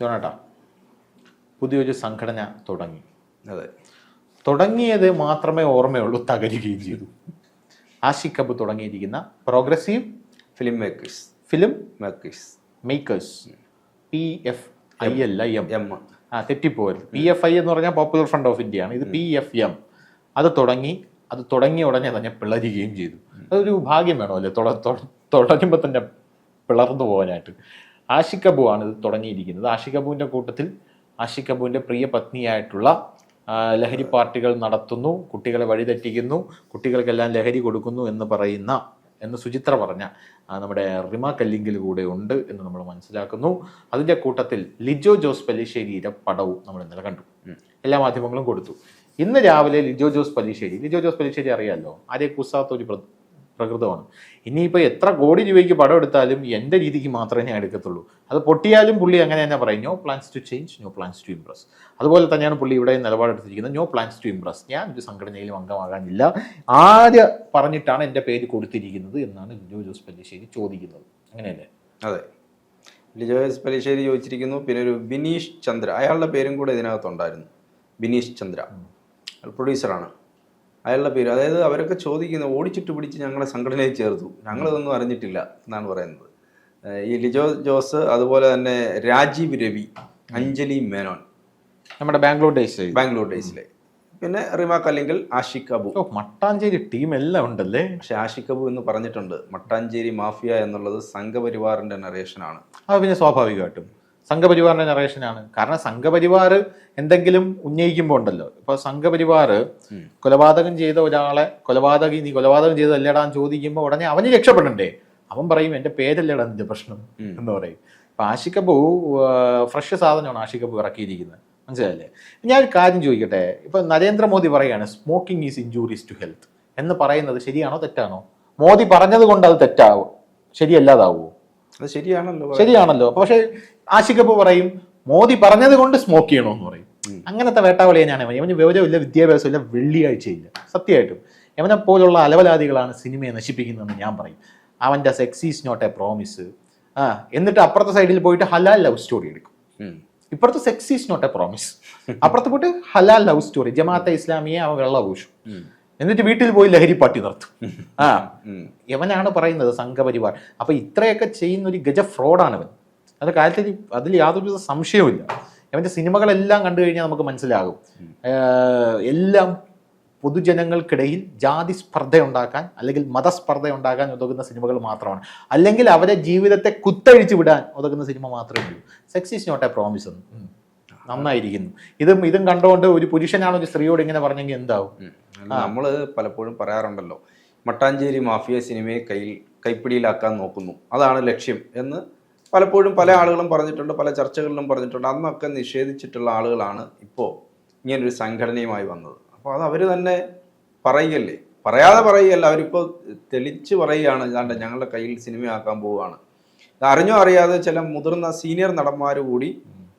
ജോണേട്ടാ പുതിയൊരു സംഘടന തുടങ്ങി. അതെ. തുടങ്ങിയത് മാത്രമേ ഓർമ്മയുള്ളൂ തകരുകയും ചെയ്തു. ആഷിക് കബ് തുടങ്ങിയിരിക്കുന്ന progressive film makers film makers makers P F I L M M M ആ തെറ്റിപ്പോയത്. പി എഫ് ഐ എന്ന് പറഞ്ഞാൽ പോപ്പുലർ ഫ്രണ്ട് ഓഫ് ഇന്ത്യ ആണ്. ഇത് പി എഫ് എം അത് തുടങ്ങി അത് തുടങ്ങിയ ഉടനെ തന്നെ പിളരുകയും ചെയ്തു. അതൊരു ഭാഗ്യം വേണമല്ലേ? തുട തുട- തുടങ്ങുമ്പോൾ തന്നെ പിളർന്നു പോകാനായിട്ട്. ആഷിഖ് ആണ് ഇത് തുടങ്ങിയിരിക്കുന്നത്. ആഷിഖ് കബുവിന്റെ കൂട്ടത്തിൽ ആഷിഖ് കബുവിന്റെ പ്രിയ പത്നിയായിട്ടുള്ള ലഹരി പാർട്ടികൾ നടത്തുന്നു കുട്ടികളെ വഴിതെറ്റിക്കുന്നു കുട്ടികൾക്കെല്ലാം ലഹരി കൊടുക്കുന്നു എന്ന് പറയുന്ന എന്ന് സുചിത്ര പറഞ്ഞ നമ്മുടെ റിമ കല്ലിങ്കിൽ കൂടെ ഉണ്ട് എന്ന് നമ്മൾ മനസ്സിലാക്കുന്നു. അതിന്റെ കൂട്ടത്തിൽ ലിജോ ജോസ് പല്ലിശ്ശേരിയുടെ പടവും നമ്മൾ ഇന്നലെ കണ്ടു. എല്ലാ മാധ്യമങ്ങളും കൊടുത്തു. ഇന്ന് രാവിലെ ലിജോ ജോസ് പല്ലിശ്ശേരി ലിജോ ജോസ് പല്ലിശ്ശേരി അറിയാമല്ലോ ആരെ കുസാത്ത ഒരു പ്രകൃതമാണ്. ഇനിയിപ്പോൾ എത്ര കോടി രൂപയ്ക്ക് പടം എടുത്താലും എന്റെ രീതിക്ക് മാത്രമേ ഞാൻ എടുക്കത്തുള്ളൂ. അത് പൊട്ടിയാലും പുള്ളി അങ്ങനെ തന്നെ പറയും no plans to change no plans to impress അതുപോലെ തന്നെയാണ് പുള്ളി ഇവിടെ നിലപാടെടുത്തിരിക്കുന്നത് നോ പ്ലാൻസ് ടു ഇംപ്രസ് ഞാൻ ഒരു സംഘടനയിലും അംഗമാകാനില്ല. ആര് പറഞ്ഞിട്ടാണ് എന്റെ പേര് കൊടുത്തിരിക്കുന്നത് എന്നാണ് ലിജോ ജോസ് പല്ലിശ്ശേരി ചോദിക്കുന്നത്. അങ്ങനെയല്ലേ? അതെ. ലിജോ ജോസ് പല്ലിശ്ശേരി ചോദിച്ചിരിക്കുന്നു പിന്നെ ഒരു ബിനീഷ് ചന്ദ്ര അയാളുടെ പേരും കൂടെ ഇതിനകത്തുണ്ടായിരുന്നു. ബിനീഷ് ചന്ദ്ര. പ്രൊഡ്യൂസറാണ് അയാളുടെ പേര്. അതായത് അവരൊക്കെ ചോദിക്കുന്നത് ഓടിച്ചിട്ട് പിടിച്ച് ഞങ്ങളെ സംഘടനയിൽ ചേർത്തു. ഞങ്ങളിതൊന്നും അറിഞ്ഞിട്ടില്ല എന്നാണ് പറയുന്നത്. ഈ ലിജോ ജോസ് അതുപോലെ തന്നെ രാജീവ് രവി അഞ്ജലി മേനോൻ. നമ്മുടെ ബാംഗ്ലൂർ ഡേയ്സ് ബാംഗ്ലൂർ ഡേയ്സിലെ പിന്നെ റിമാക്ക് അല്ലെങ്കിൽ ആഷിഖ് അബു ഓ മട്ടാഞ്ചേരി ടീം എല്ലാം ഉണ്ടല്ലേ? പക്ഷെ ആഷിഖ് അബു എന്ന് പറഞ്ഞിട്ടുണ്ട് മട്ടാഞ്ചേരി മാഫിയ എന്നുള്ളത് സംഘപരിവാറിന്റെ നറേഷനാണ് അത് പിന്നെ സ്വാഭാവികമായിട്ടും. സംഘപരിവാറിന്റെ നറേഷനാണ് കാരണം സംഘപരിവാർ എന്തെങ്കിലും ഉന്നയിക്കുമ്പോൾ ഉണ്ടല്ലോ. ഇപ്പൊ സംഘപരിവാർ കൊലപാതകം ചെയ്ത ഒരാളെ കൊലപാതകം നീ കൊലപാതകം ചെയ്ത അല്ലേടാന്ന് ചോദിക്കുമ്പോൾ ഉടനെ അവന് രക്ഷപ്പെടണ്ടേ? അവൻ പറയും എന്റെ പേരല്ലേടാ നിന്റെ പ്രശ്നം? എന്ന് പറയും. ഇപ്പൊ ആഷിക്കബു ഫ്രഷ് സാധനമാണ് ആഷിക്കബു ഇറക്കിയിരിക്കുന്നത്. മനസ്സിലായില്ലേ? ഞാൻ ഒരു കാര്യം ചോദിക്കട്ടെ. ഇപ്പൊ നരേന്ദ്രമോദി പറയാണ് smoking is injuries to health എന്ന് പറയുന്നത് ശരിയാണോ തെറ്റാണോ? മോദി പറഞ്ഞത് കൊണ്ട് അത് തെറ്റാവും? ശരിയല്ലാതാവോ? ശരിയാണല്ലോ ശരിയാണല്ലോ. പക്ഷെ ആശിക്കപ്പ് പറയും മോദി പറഞ്ഞത് കൊണ്ട് സ്മോക്ക് ചെയ്യണമെന്ന് പറയും. അങ്ങനത്തെ വേട്ടാവളിയെ ഞാൻ ഇവന് വിവരമില്ല വിദ്യാഭ്യാസമില്ല വെള്ളിയാഴ്ചയില്ല. സത്യമായിട്ടും. ഇവനെ പോലുള്ള അലവലാദികളാണ് സിനിമയെ നശിപ്പിക്കുന്നതെന്ന് ഞാൻ പറയും. അവന്റെ sex is not a promise ആ എന്നിട്ട് അപ്പുറത്തെ സൈഡിൽ പോയിട്ട് ഹലാൽ ലവ് സ്റ്റോറി എടുക്കും. ഇപ്പുറത്തെ sex is not a promise അപ്പുറത്ത് പോയിട്ട് ഹലാൽ ലവ് സ്റ്റോറി ജമാഅത്തെ ഇസ്ലാമിയെ അവൻ വെള്ളപൂശും. ഉം. എന്നിട്ട് വീട്ടിൽ പോയി ലഹരി പാട്ടി നിർത്തും ആ ഉം. യവനാണ് പറയുന്നത് സംഘപരിവാർ. അപ്പൊ ഇത്രയൊക്കെ ചെയ്യുന്ന ഒരു ഗജ ഫ്രോഡാണ് അവൻ അത് കാര്യത്തിൽ അതിൽ യാതൊരു സംശയവുമില്ല അവന്റെ സിനിമകളെല്ലാം കണ്ടു കഴിഞ്ഞാൽ നമുക്ക് മനസ്സിലാകും. എല്ലാം പൊതുജനങ്ങൾക്കിടയിൽ ജാതി സ്പർദ്ധ ഉണ്ടാക്കാൻ അല്ലെങ്കിൽ മതസ്പർദ്ധ ഉണ്ടാക്കാൻ ഉതകുന്ന സിനിമകൾ മാത്രമാണ്. അല്ലെങ്കിൽ അവരെ ജീവിതത്തെ കുത്തഴിച്ചു വിടാൻ ഉതകുന്ന സിനിമ മാത്രമേ ഉള്ളൂ. Sex is not a promise നന്നായിരിക്കുന്നു. ഇതും ഇതും കണ്ടുകൊണ്ട് ഒരു പുരുഷനാണ് ഒരു സ്ത്രീയോട് ഇങ്ങനെ പറഞ്ഞെങ്കിൽ എന്താവും? നമ്മൾ പലപ്പോഴും പറയാറുണ്ടല്ലോ മട്ടാഞ്ചേരി മാഫിയ സിനിമയെ കയ്യിൽ കൈപ്പിടിയിലാക്കാൻ നോക്കുന്നു. അതാണ് ലക്ഷ്യം എന്ന് പലപ്പോഴും പല ആളുകളും പറഞ്ഞിട്ടുണ്ട് പല ചർച്ചകളിലും പറഞ്ഞിട്ടുണ്ട്. അന്നൊക്കെ നിഷേധിച്ചിട്ടുള്ള ആളുകളാണ് ഇപ്പോൾ ഇങ്ങനൊരു സംഘടനയുമായി വന്നത്. അപ്പോൾ അത് അവർ തന്നെ പറയുകയല്ലേ? പറയാതെ പറയുകയല്ല അവരിപ്പോൾ തെളിച്ച് പറയുകയാണ് ഇതാണ്ട് ഞങ്ങളുടെ കയ്യിൽ സിനിമയാക്കാൻ പോവുകയാണ്. അറിഞ്ഞോ അറിയാതെ ചില മുതിർന്ന സീനിയർ നടന്മാർ കൂടി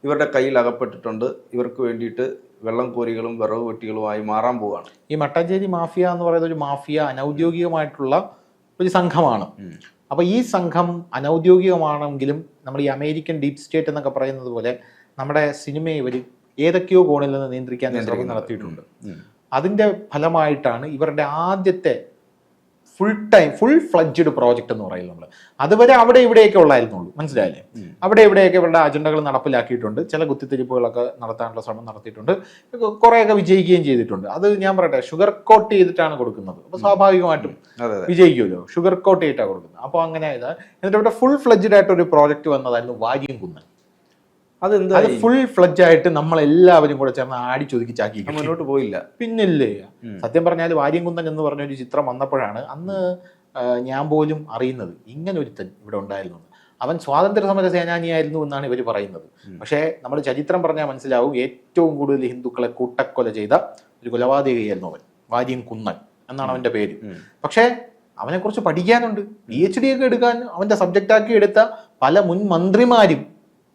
ഇവരുടെ കയ്യിൽ അകപ്പെട്ടിട്ടുണ്ട്. ഇവർക്ക് വേണ്ടിയിട്ട് വെള്ളം കോരികളും വിറവ് വെട്ടികളുമായി മാറാൻ പോവുകയാണ് ഈ മട്ടാഞ്ചേരി മാഫിയ എന്ന് പറയുന്ന ഒരു മാഫിയ അനൗദ്യോഗികമായിട്ടുള്ള ഒരു സംഘമാണ്. അപ്പൊ ഈ സംഘം അനൗദ്യോഗികമാണെങ്കിലും നമ്മൾ ഈ അമേരിക്കൻ ഡീപ് സ്റ്റേറ്റ് എന്നൊക്കെ പറയുന്നത് പോലെ നമ്മുടെ സിനിമയെ ഇവർ ഏതൊക്കെയോ കോണിൽ നിന്ന് നിയന്ത്രിക്കാൻ ശ്രമം നടത്തിയിട്ടുണ്ട്. അതിന്റെ ഫലമായിട്ടാണ് ഇവരുടെ ആദ്യത്തെ full time full fledged project എന്ന് പറയുന്നത് നമ്മൾ അതുവരെ അവിടെ ഇവിടെയൊക്കെ ഉള്ളായിരുന്നുള്ളൂ. മനസ്സിലായില്ലേ? അവിടെ ഇവിടെയൊക്കെ ഇവരുടെ അജണ്ടകൾ നടപ്പിലാക്കിയിട്ടുണ്ട്. ചില കുത്തിത്തിരിപ്പുകളൊക്കെ നടത്താനുള്ള ശ്രമം നടത്തിയിട്ടുണ്ട്. കുറേയൊക്കെ വിജയിക്കുകയും ചെയ്തിട്ടുണ്ട്. അത് ഞാൻ പറയട്ടെ ഷുഗർ കോട്ട് ചെയ്തിട്ടാണ് കൊടുക്കുന്നത്. അപ്പോൾ സ്വാഭാവികമായിട്ടും വിജയിക്കുമല്ലോ. ഷുഗർ കോട്ട് ചെയ്തിട്ടാണ് കൊടുക്കുന്നത്. അപ്പോൾ അങ്ങനെ എന്നിട്ട് ഇവിടെ ഫുൾ ഫ്ലഡ്ജഡ് ആയിട്ട് ഒരു പ്രോജക്റ്റ് വന്നതായിരുന്നു വാര്യം കുന്നൻ അതെന്താ അത് ഫുൾ ഫ്ലഡ്ജ് ആയിട്ട് നമ്മളെല്ലാവരും കൂടെ ചേർന്ന് ആടി ചൊതുക്കി ചാക്കി മുന്നോട്ട് പോയില്ല. പിന്നില്ലേ? സത്യം പറഞ്ഞാൽ വാര്യംകുന്നൻ എന്ന് പറഞ്ഞ ഒരു ചിത്രം വന്നപ്പോഴാണ് അന്ന് ഞാൻ പോലും അറിയുന്നത് ഇങ്ങനെ ഒരുത്തൻ ഇവിടെ ഉണ്ടായിരുന്നു അവൻ സ്വാതന്ത്ര്യ സമര സേനാനിയായിരുന്നു എന്നാണ് ഇവർ പറയുന്നത്. പക്ഷേ നമ്മൾ ചരിത്രം പറഞ്ഞാൽ മനസ്സിലാവും ഏറ്റവും കൂടുതൽ ഹിന്ദുക്കളെ കൂട്ടക്കൊല ചെയ്ത ഒരു കൊലപാതകയായിരുന്നു അവൻ വാര്യം കുന്നൻ എന്നാണ് അവന്റെ പേര്. പക്ഷേ അവനെ കുറിച്ച് പഠിക്കാനുണ്ട്. പി എച്ച് ഡി ഒക്കെ എടുക്കാൻ അവന്റെ സബ്ജക്റ്റാക്കി എടുത്ത പല മുൻ മന്ത്രിമാരും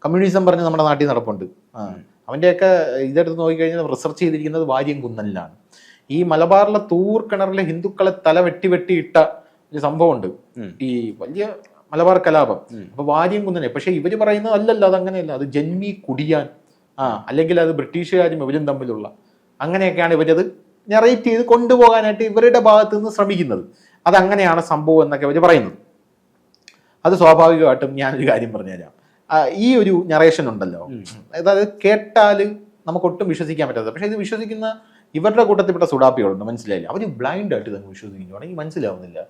കമ്മ്യൂണിസം പറഞ്ഞ് നമ്മുടെ നാട്ടിൽ നടപ്പുണ്ട്. അവന്റെയൊക്കെ അവന്റെയൊക്കെ ഇതെടുത്ത് നോക്കിക്കഴിഞ്ഞാൽ റിസർച്ച് ചെയ്തിരിക്കുന്നത് വാര്യം കുന്നലിലാണ് ഈ മലബാറിലെ തൂർ കിണറിലെ ഹിന്ദുക്കളെ തല വെട്ടി വെട്ടി ഇട്ട ഒരു സംഭവമുണ്ട്. ഈ വലിയ മലബാർ കലാപം. അപ്പൊ വാര്യം കുന്നനെ. പക്ഷെ ഇവർ പറയുന്നത് അല്ലല്ല അത് അങ്ങനെയല്ല. അത് ജന്മി കുടിയാൻ. ആ അല്ലെങ്കിൽ അത് ബ്രിട്ടീഷുകാരും ഇവരും തമ്മിലുള്ള. അങ്ങനെയൊക്കെയാണ് ഇവരത് നെറേറ്റ് ചെയ്ത് കൊണ്ടുപോകാനായിട്ട് ഇവരുടെ ഭാഗത്ത് നിന്ന് ശ്രമിക്കുന്നത്. അതങ്ങനെയാണ് സംഭവം എന്നൊക്കെ ഇവർ പറയുന്നത്. അത് സ്വാഭാവികമായിട്ടും ഞാനൊരു കാര്യം പറഞ്ഞുതരാം. ഈ ഒരു നറേഷൻ ഉണ്ടല്ലോ. അതായത് കേട്ടാൽ നമുക്ക് ഒട്ടും വിശ്വസിക്കാൻ പറ്റാത്തത്. പക്ഷെ ഇത് വിശ്വസിക്കുന്ന ഇവരുടെ കൂട്ടത്തിൽപ്പെട്ട സുഡാപ്പികളുണ്ട് മനസ്സിലായില്ല? അവർ ബ്ലൈൻഡ് ആയിട്ട് തന്നെ വിശ്വസിക്കുന്നു. എനിക്ക് മനസ്സിലാവുന്നില്ല.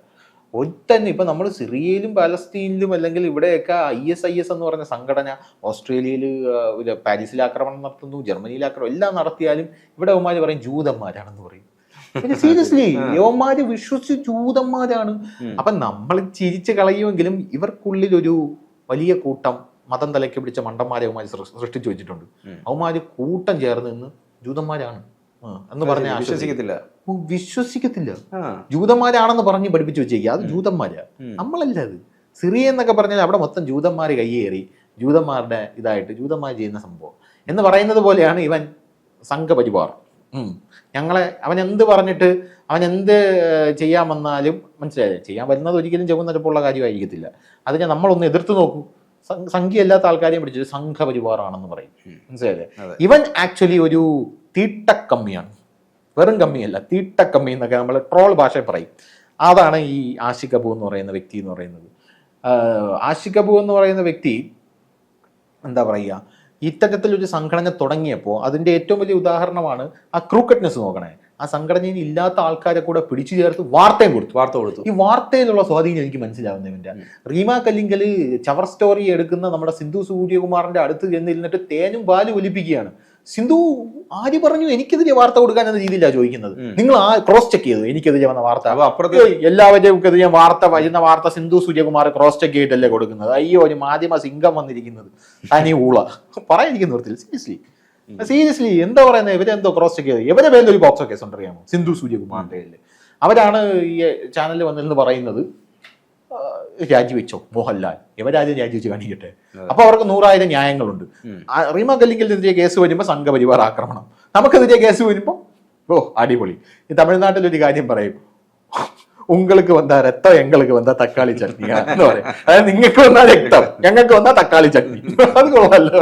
ഒറ്റന്നെ ഇപ്പൊ നമ്മൾ സിറിയയിലും പാലസ്തീനിലും അല്ലെങ്കിൽ ഇവിടെയൊക്കെ ഐ എസ് ഐ എസ് എന്ന് പറഞ്ഞ സംഘടന ഓസ്ട്രേലിയയിൽ പാരീസിൽ ആക്രമണം നടത്തുന്നു ജർമ്മനിയിൽ ആക്രമണം എല്ലാം നടത്തിയാലും ഇവിടെ ഒമാര് പറയും ജൂതന്മാരാണെന്ന് പറയും. സീരിയസ്ലി യവന്മാര് വിശ്വസിച്ച് ജൂതന്മാരാണ്. അപ്പൊ നമ്മൾ ചിരിച്ച് കളയുമെങ്കിലും ഇവർക്കുള്ളിൽ ഒരു വലിയ കൂട്ടം മതം തലയ്ക്ക് പിടിച്ച മണ്ടന്മാരെ അവന്മാര് സൃഷ്ടിച്ചു വെച്ചിട്ടുണ്ട്. അവന്മാര് കൂട്ടം ചേർന്ന് നിന്ന് ജൂതന്മാരാണ്. എന്ന് പറഞ്ഞ വിശ്വസിക്കത്തില്ല. വിശ്വസിക്കത്തില്ല. ജൂതന്മാരാണെന്ന് പറഞ്ഞ് പഠിപ്പിച്ചു വെച്ചേക്കുക അത് ജൂതന്മാരാ. നമ്മളല്ല അത്. സിറിയ എന്നൊക്കെ പറഞ്ഞാൽ അവിടെ മൊത്തം ജൂതന്മാര് കയ്യേറി ജൂതന്മാരുടെ ഇതായിട്ട് ജൂതന്മാർ ചെയ്യുന്ന സംഭവം. എന്ന് പറയുന്നത് പോലെയാണ് ഇവൻ സംഘപരിവാർ. ഞങ്ങളെ അവൻ എന്ത് പറഞ്ഞിട്ട് അവൻ എന്ത് ചെയ്യാൻ വന്നാലും മനസ്സിലായില്ലേ? ചെയ്യാൻ വരുന്നത് ഒരിക്കലും ചെവുന്നരപ്പുള്ള കാര്യമായിരിക്കത്തില്ല. അതിനെ നമ്മളൊന്ന് എതിർത്ത് നോക്കൂ. സംഖ്യയല്ലാത്ത ആൾക്കാരെയും പിടിച്ചത് സംഘപരിവാറാണെന്ന് പറയും. മനസ്സിലായില്ലേ. ഇവൻ ആക്ച്വലി ഒരു തീട്ടക്കമ്മിയാണ്. വെറും കമ്മിയല്ല തീട്ടക്കമ്മി എന്നൊക്കെ നമ്മൾ ട്രോൾ ഭാഷ പറയും. അതാണ് ഈ അബു എന്ന് പറയുന്ന വ്യക്തി എന്ന് പറയുന്നത്. ആഷിഖ് എന്ന് പറയുന്ന വ്യക്തി എന്താ പറയുക ഇത്തരത്തിലൊരു സംഘടന തുടങ്ങിയപ്പോൾ അതിന്റെ ഏറ്റവും വലിയ ഉദാഹരണമാണ് ആ ക്രൂക്കറ്റ്നെസ് നോക്കണേ. ആ സംഘടനയിൽ ഇല്ലാത്ത ആൾക്കാരെ കൂടെ പിടിച്ചു ചേർത്ത് വാർത്തയും കൊടുത്തു. വാർത്ത കൊടുത്തു. ഈ വാർത്തയിലുള്ള സ്വാധീനം എനിക്ക് മനസ്സിലാവുന്നതിന്റെ റീമ കല്ലിങ്കൽ ചവർ സ്റ്റോറി എടുക്കുന്ന നമ്മുടെ സിന്ധു സൂര്യകുമാറിന്റെ അടുത്ത് ചെന്നിരുന്നിട്ട് തേനും പാലും ഒലിപ്പിക്കുകയാണ്. സിന്ധു ആര് പറഞ്ഞു എനിക്കെതിരെ വാർത്ത കൊടുക്കാൻ എന്ന രീതിയിലാണ് ചോദിക്കുന്നത് നിങ്ങൾ ആ ക്രോസ് ചെക്ക് ചെയ്തു? എനിക്കെതിരെ വന്ന വാർത്ത. അപ്പൊ അപ്പുറത്ത് എല്ലാവരുടെയും എതിരെ വാർത്ത വരുന്ന വാർത്ത സിന്ധു സൂര്യകുമാർ ക്രോസ് ചെക്ക് ചെയ്തിട്ടല്ലേ കൊടുക്കുന്നത്. അയ്യോ ഒരു മാധ്യമ സിംഗം വന്നിരിക്കുന്നത്. തനി ഊള. പറയാതിരിക്കുന്ന സീരിയസ്ലി സീരിയസ്ലി എന്താ പറയുന്നത്? ഇവരെന്തോ ക്രോസ് ചെക്ക് ചെയ്ത്. ഇവരെ പേരിൽ ഒരു ബോക്സോ കേസ് ഉണ്ടറിയാമോ സിന്ധു സൂര്യകുമാറിന്റെ പേരിൽ അവരാണ് ഈ ചാനലിൽ വന്നിരുന്ന് പറയുന്നത് രാജിവെച്ചോ മോഹൻലാൽ. ഇവരാദ്യം രാജിവെച്ച് കാണിക്കട്ടെ. അപ്പൊ അവർക്ക് നൂറായിരം ന്യായങ്ങളുണ്ട്. റീമ ഗല്ലിങ്കലിനെതിരെ കേസ് വരുമ്പോൾ സംഘപരിവാർ ആക്രമണം. നമുക്കെതിരെ കേസ് വരുമ്പോൾ ഓ അടിപൊളി. ഈ തമിഴ്നാട്ടിൽ ഒരു കാര്യം പറയും. ഉങ്ങൾക്ക് വന്ന രക്തം എങ്ങൾക്ക് വന്ന തക്കാളി ചട്നി. എന്ന് പറയും. അതായത് നിങ്ങൾക്ക് വന്ന രക്തം ഞങ്ങൾക്ക് വന്ന തക്കാളി ചട്നി. അത് കൊള്ളാമല്ലോ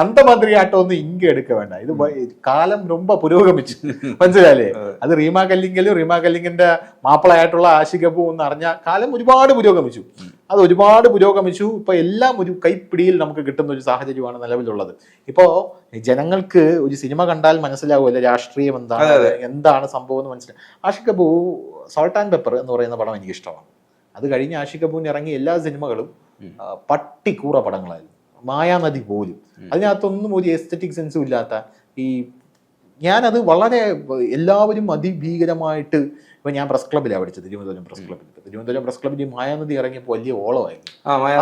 അന്ത മാതിരിയായിട്ടൊന്നും ഇങ്ക എടുക്ക വേണ്ട ഇത് വ- കാലം ரொம்ப പുരോഗമിച്ചു മനസ്സിലായില്ലേ അത് റീമ കല്ലിങ്കലും റീമ കല്ലിങ്ങിന്റെ മാപ്പിളയായിട്ടുള്ള ആശികപ്പൂ എന്ന് അറിഞ്ഞ കാലം ഒരുപാട് പുരോഗമിച്ചു അത് ഒരുപാട് പുരോഗമിച്ചു ഇപ്പൊ എല്ലാം ഒരു കൈപ്പിടിയിൽ നമുക്ക് കിട്ടുന്ന ഒരു സാഹചര്യമാണ് നിലവിലുള്ളത് ഇപ്പോ ജനങ്ങൾക്ക് ഒരു സിനിമ കണ്ടാൽ മനസ്സിലാവുമല്ലോ രാഷ്ട്രീയം എന്താണ് എന്താണ് സംഭവം എന്ന് മനസ്സിലായി ആഷിക് കപൂ സോൾട്ട് ആൻഡ് പെപ്പർ എന്ന് പറയുന്ന പടം എനിക്ക് ഇഷ്ടമാണ് അത് കഴിഞ്ഞ് ആഷിക് കപൂറിന് ഇറങ്ങിയ എല്ലാ സിനിമകളും ആ, പട്ടിക്കൂറ പടങ്ങളായിരുന്നു മായാനദി പോലും. അതിനകത്തൊന്നും ഒരു എസ്തറ്റിക് സെൻസും ഇല്ലാത്ത ഈ ഞാനത് വളരെ എല്ലാവരും അതിഭീകരമായിട്ട് ഇപ്പൊ ഞാൻ പ്രസ് ക്ലബിലാണ് പഠിച്ചത് തിരുവനന്തപുരം പ്രസ് ക്ലബിൽ തിരുവനന്തപുരം പ്രസ് ക്ലബിൽ മായാനദി ഇറങ്ങിയപ്പോൾ വലിയ ഓളമായിരുന്നു.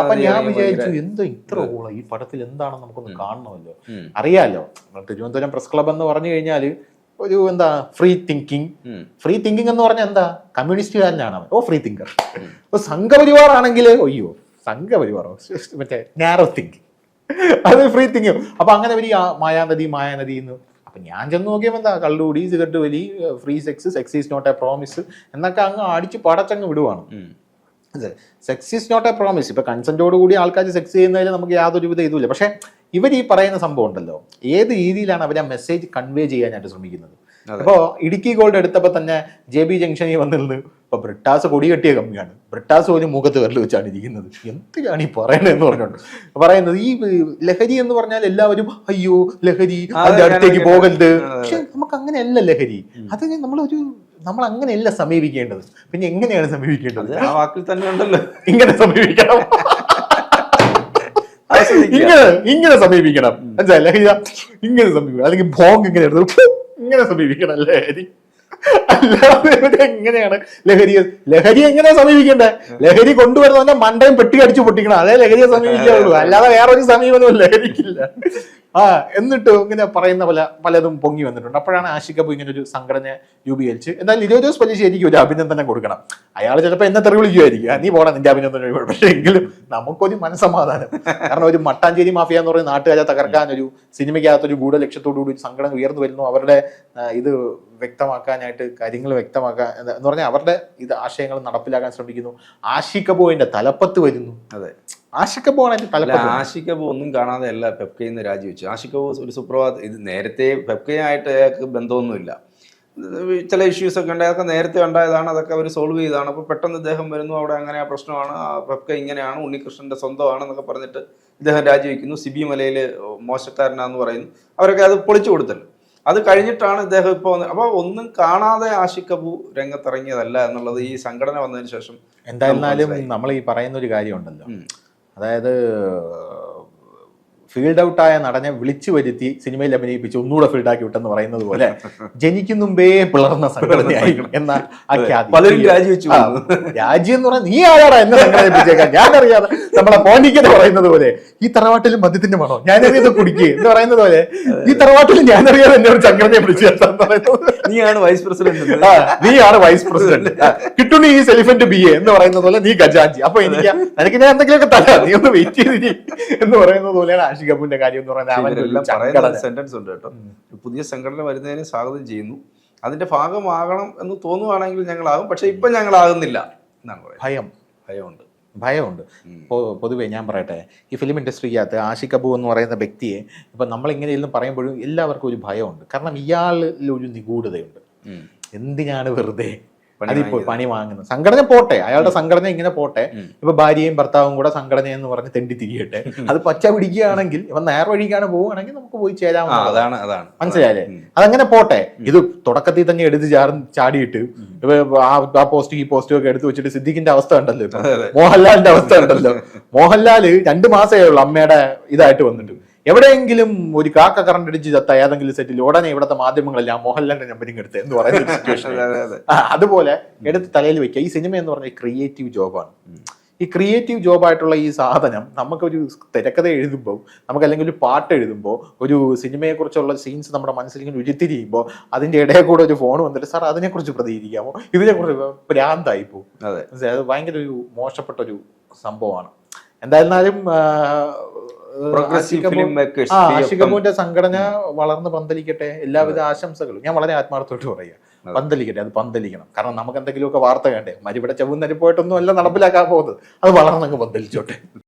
അപ്പൊ ഞാൻ വിചാരിച്ചു എന്തോ ഇത്ര ഓളം? ഈ പടത്തിൽ എന്താണെന്ന് നമുക്കൊന്ന് കാണണമല്ലോ. അറിയാലോ തിരുവനന്തപുരം പ്രസ് ക്ലബ്ബ് എന്ന് പറഞ്ഞു കഴിഞ്ഞാൽ ഒരു എന്താ ഫ്രീ തിങ്കിങ് ഫ്രീ തിങ്കിങ് എന്ന് പറഞ്ഞാൽ എന്താ? കമ്മ്യൂണിസ്റ്റുകാരനാണ് അവൻ. ഓ ഫ്രീ തിങ്കർ അപ്പോൾ സംഘപരിവാർ ആണെങ്കിൽ അയ്യോ സംഘപരിവാറോ? മറ്റേ നാരോ തിങ്കിങ് അത് ഫ്രീ തിങ്കിങ് അപ്പൊ അങ്ങനെ വലിയ മായാനദി മായാനദി എന്ന്. അപ്പൊ ഞാൻ ചെന്ന് നോക്കിയപ്പോൾ എന്താ കള്ളുകൂടി സിഗരറ്റ് വലി free sex sex is not a promise എന്നൊക്കെ അങ്ങ് അടിച്ച് പടച്ചങ്ങ് വിടുവാണ്. Sex is not a promise ഇപ്പൊ കൺസെന്റോട് കൂടി ആൾക്കാർ സെക്സ് ചെയ്യുന്നതിൽ നമുക്ക് യാതൊരു വിധ ഇതുമില്ല. പക്ഷെ ഇവർ ഈ പറയുന്ന സംഭവം ഉണ്ടല്ലോ. ഏത് രീതിയിലാണ് അവർ ആ മെസ്സേജ് കൺവേ ചെയ്യാനായിട്ട് ശ്രമിക്കുന്നത്? അപ്പോൾ ഇടുക്കി ഗോൾഡ് എടുത്തപ്പോ തന്നെ ജെ ബി ജംഗ്ഷനിൽ വന്നിരുന്ന്. ഇപ്പൊ ബ്രിട്ടാസ് കൊടി കെട്ടിയ കമ്മിയാണ്. ബ്രിട്ടാസ് പോലും മുഖത്ത് വിരൽ വെച്ചാണ് ഇരിക്കുന്നത്. എന്തിനാണ് ഈ പറയണതെന്ന് പറഞ്ഞോണ്ട്. പറയുന്നത് ഈ ലഹരി എന്ന് പറഞ്ഞാൽ എല്ലാവരും അയ്യോ ലഹരി അതെ, അതിന്റെ അടുത്തേക്ക് പോകരുത്. പക്ഷെ നമുക്ക് അങ്ങനെയല്ല ലഹരി. അത് നമ്മളൊരു നമ്മൾ അങ്ങനെയല്ല സമീപിക്കേണ്ടത്. പിന്നെ എങ്ങനെയാണ് സമീപിക്കേണ്ടത്? ആ വാക്കിൽ തന്നെ ഉണ്ടല്ലോ. ഇങ്ങനെ സമീപിക്കണം. ഇങ്ങനെ ഇങ്ങനെ സമീപിക്കണം. ഇതാ, ഇങ്ങനെ സമീപിക്കണം. അല്ലെങ്കിൽ ഭോങ് ഇങ്ങനെ എടുത്ത് ഇങ്ങനെ സമീപിക്കണം. ലഹരി. അല്ലാതെ എങ്ങനെയാണ്? ലഹരി ലഹരി എങ്ങനെയാ സമീപിക്കണ്ടേ? ലഹരി കൊണ്ടുവരുന്നവന്റെ മണ്ടയും പെട്ടി അടിച്ചു പൊട്ടിക്കണം. അതേ ലഹരിയെ സമീപിക്കാവുള്ളൂ. അല്ലാതെ വേറൊരു സമീപനവും ലഹരിക്കില്ല. ആ എന്നിട്ട് ഇങ്ങനെ പറയുന്ന പല പലതും പൊങ്ങി വന്നിട്ടുണ്ട്. അപ്പോഴാണ് ആഷിക് കപൂർ ഇങ്ങനെ ഒരു സംഘടന രൂപീകരിച്ച് എന്തായാലും ഇരുപത് ദിവസം പലിശേരിക്കും ഒരു അഭിനന്ദനം കൊടുക്കണം. അയാൾ ചിലപ്പോൾ എന്നെ തെറി വിളിക്കുമായിരിക്കും നീ പോടാ നിന്റെ അഭിനന്ദനം പക്ഷേങ്കിലും പക്ഷേ എങ്കിലും നമുക്കൊരു മനസ്സമാധാനം. കാരണം ഒരു മട്ടാഞ്ചേരി മാഫിയ എന്ന് പറയുന്ന നാട്ടുകാരെ തകർക്കാൻ ഒരു സിനിമയ്ക്കകത്തൊരു ഗൂഢ ലക്ഷ്യത്തോടുകൂടി ഒരു സംഘടന ഉയർന്നു വരുന്നു. അവരുടെ ഇത് വ്യക്തമാക്കാനായിട്ട് കാര്യങ്ങൾ വ്യക്തമാക്കാൻ എന്ന് പറഞ്ഞാൽ അവരുടെ ഇത് ആശയങ്ങൾ നടപ്പിലാക്കാൻ ശ്രമിക്കുന്നു. ആഷിക് കപൂറിന്റെ തലപ്പത്ത് വരുന്നു. അതെ. ആഷിക് തലപ്പത്ത് ആഷിക് കപൂർ ഒന്നും കാണാതെ അല്ല പെപ്കയിൽ നിന്ന് രാജിവെച്ചു ആഷിക് കപൂർ ഒരു സുപ്രഭാത്. ഇത് നേരത്തെ പെപ്കയായിട്ട് അയാൾക്ക് ബന്ധമൊന്നുമില്ല. ചില ഇഷ്യൂസ് ഒക്കെ ഉണ്ട്. അതൊക്കെ നേരത്തെ ഉണ്ടായതാണ്. അതൊക്കെ അവർ സോൾവ് ചെയ്തതാണ്. അപ്പോൾ പെട്ടെന്ന് ഇദ്ദേഹം വരുന്നു. അവിടെ അങ്ങനെ ആ പ്രശ്നമാണ്. ആ പെപ്ക ഇങ്ങനെയാണ്. ഉണ്ണികൃഷ്ണന്റെ സ്വന്തമാണ് എന്നൊക്കെ പറഞ്ഞിട്ട് ഇദ്ദേഹം രാജിവെക്കുന്നു. സിബി മലയിൽ മോശക്കാരനാന്ന് പറയുന്നു. അവരൊക്കെ അത് പൊളിച്ചു കൊടുത്തല്ലോ അത് കഴിഞ്ഞിട്ടാണ് ഇദ്ദേഹം ഇപ്പോൾ അപ്പോൾ ഒന്നും കാണാതെ കപൂർ രംഗത്തിറങ്ങിയതല്ല എന്നുള്ളത് ഈ സംഘടന വന്നതിന് ശേഷം എന്തായിരുന്നാലും നമ്മൾ ഈ പറയുന്ന ഒരു കാര്യമുണ്ടല്ലോ. അതായത് ഫീൽഡ് ഔട്ടായ നടനെ വിളിച്ചു വരുത്തി സിനിമയിൽ അഭിനയിപ്പിച്ച് ഒന്നുകൂടെ ഫീൽഡ് ആക്കി വിട്ടെന്ന് പറയുന്നത് പോലെ ജനിക്കും മുമ്പേ പിളർന്ന സംഘടനയായിരിക്കും എന്ന ആഖ്യാതി പലരും രാജിവെച്ചു രാജ്യം എന്ന് പറഞ്ഞാൽ നീ ആരാടാ എന്നെ സംഘടിപ്പിച്ചേക്കാൻ? ഞാനറിയാതെ നമ്മളെ പോണ്ടിക്കത് പറയുന്നത് പോലെ ഈ തറവാട്ടിൽ മദ്യത്തിന്റെ മണോ? ഞാനറിയാതെ കുടിക്കുക എന്ന് പറയുന്നത് പോലെ ഈ തറവാട്ടിൽ ഞാനറിയാതെ എന്നെ ഒരു സംഘടനയെ വിളിച്ചു ചേർത്താൻ പറയുന്നത് നീയാണ് വൈസ് പ്രസിഡന്റ് നീയാണ് വൈസ് പ്രസിഡന്റ് കിട്ടുണി ഈ സെലിഫന്റ് ബി എ എന്ന് പറയുന്നത് പോലെ നീ ഗജാഞ്ചി അപ്പൊ എനിക്ക് നിനക്ക് ഞാൻ എന്തെങ്കിലുമൊക്കെ തരാം. നീ ഒന്ന് വെയിറ്റ് ചെയ്തിരി എന്ന് പറയുന്നത് പോലെയാണ് ആഷിക് കപൂറിന്റെ കാര്യം എന്ന് സെന്റൻസ് ഉണ്ട് കേട്ടോ. പുതിയ സംഘടന വരുന്നതിനെ സ്വാഗതം ചെയ്യുന്നു. അതിന്റെ ഭാഗമാകണം എന്ന് തോന്നുവാണെങ്കിൽ ഞങ്ങളാകും. പക്ഷെ ഇപ്പൊ ഞങ്ങളാകുന്നില്ല എന്നാണ് പറയുന്നത്. ഭയം. ഭയമുണ്ട്. ഭയമുണ്ട്. പൊതുവേ ഞാൻ പറയട്ടെ ഈ ഫിലിം ഇൻഡസ്ട്രിക്കകത്ത് കപൂർ എന്ന് പറയുന്ന വ്യക്തിയെ ഇപ്പം നമ്മൾ ഇങ്ങനെ ഇരുന്ന് പറയുമ്പോഴും എല്ലാവർക്കും ഒരു ഭയമുണ്ട്. കാരണം ഇയാളിൽ ഒരു നിഗൂഢതയുണ്ട്. എന്തിനാണ് വെറുതെ അതിപ്പോ. പണി വാങ്ങുന്നത് സംഘടന പോട്ടെ. അയാളുടെ സംഘടന ഇങ്ങനെ പോട്ടെ. ഇപ്പൊ ഭാര്യയും ഭർത്താവും കൂടെ സംഘടന എന്ന് പറഞ്ഞ് തെണ്ടി തിരിയട്ടെ. അത് പച്ച പിടിക്കുകയാണെങ്കിൽ ഇപ്പൊ നേർ വഴിക്കാണ് പോവുകയാണെങ്കിൽ നമുക്ക് പോയി ചേരാവുന്നതാണ്. അതാണ് അതാണ്. മനസ്സിലായില്ലേ? അതങ്ങനെ പോട്ടെ. ഇത് തുടക്കത്തിൽ തന്നെ എടുത്ത് ചാർന്ന് ചാടിയിട്ട് ഇപ്പൊ ആ പോസ്റ്റ് ഈ പോസ്റ്റും ഒക്കെ എടുത്ത് വെച്ചിട്ട് സിദ്ദിഖിന്റെ അവസ്ഥ ഉണ്ടല്ലോ. മോഹൻലാലിന്റെ അവസ്ഥ ഉണ്ടല്ലോ. മോഹൻലാൽ രണ്ടു മാസമേ ഉള്ളൂ അമ്മയുടെ ഇതായിട്ട് വന്നിട്ട്. എവിടെയെങ്കിലും ഒരു കാക്ക കറണ്ട് അടിച്ച് ചത്ത ഏതെങ്കിലും സെറ്റിൽ ഉടനെ ഇവിടുത്തെ മാധ്യമങ്ങളെല്ലാം മോഹൻലാലിന്റെ നമ്പരിങ് എടുത്ത് എന്ന് പറയുന്ന ഒരു സിറ്റുവേഷൻ അതെ, അതെ, അതെ. അതുപോലെ എടുത്ത് തലയിൽ വെക്കുക. ഈ സിനിമ എന്ന് പറഞ്ഞാൽ ക്രിയേറ്റീവ് ജോബാണ് ഈ ക്രിയേറ്റീവ് ജോബായിട്ടുള്ള ഈ സാധനം നമുക്കൊരു തിരക്കഥ എഴുതുമ്പോൾ നമുക്ക് അല്ലെങ്കിൽ ഒരു പാട്ട് എഴുതുമ്പോൾ ഒരു സിനിമയെ കുറിച്ചുള്ള സീൻസ് നമ്മുടെ മനസ്സിൽ ഇങ്ങനെ ഉരുത്തിരിയുമ്പോൾ അതിന്റെ ഇടയിൽ കൂടെ ഒരു ഫോൺ വന്നിട്ട് സാർ അതിനെക്കുറിച്ച് പ്രതികരിക്കാമോ? ഇതിനെക്കുറിച്ച് പ്രാന്തായി പോകും? അത്. ഭയങ്കര ഒരു മോശപ്പെട്ട ഒരു സംഭവമാണ്. എന്തായിരുന്നാലും ആ, Progressive Ashik Kapoor- film makers, ആ, PFM. ആഷിക് കപൂറിന്റെ സംഘടന വളർന്ന് പന്തലിക്കട്ടെ എല്ലാവിധ ആശംസകളും. ഞാൻ വളരെ ആത്മാർത്ഥമായിട്ട് പറയുക. പന്തലിക്കട്ടെ അത് പന്തലിക്കണം. കാരണം നമുക്ക് എന്തെങ്കിലുമൊക്കെ വാർത്ത വേണ്ടേ മരിവിടെ ചെവുന്നരി പോയിട്ടൊന്നും അല്ല നടപ്പിലാക്കാൻ പോകുന്നത്. അത് വളർന്നങ്ങ് പന്തലിച്ചോട്ടെ.